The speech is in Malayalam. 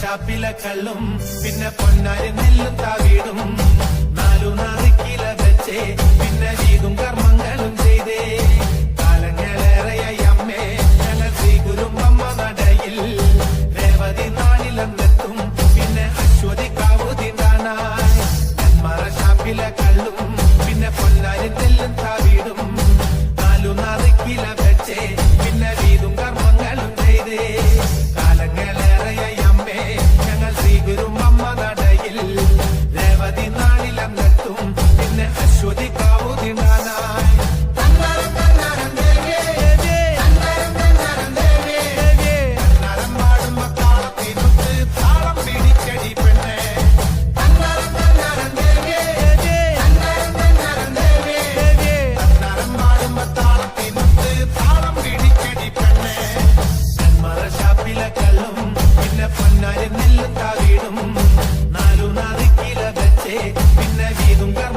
ഷാപ്പിലെ കല്ലും പിന്നെ പൊന്നാരി നെല്ലും താവീടും. നാലു നാറിക്കില വെച്ചേ പിന്നെ വീതും കർമ്മങ്ങളും ചെയ്തേ. കാലങ്ങളേറെയായി അമ്മേ ഞങ്ങൾ ശ്രീകുരുമ്പമ്മ നടയിൽ. രേവതി നാളിലെന്നെത്തും പിന്നെ അശ്വതി കാവുതി നാണായി ഷാപ്പിലെ കല്ലും പിന്നെ പൊന്നാരി നെല്ലും താ பின்ன வீதும் கர்ம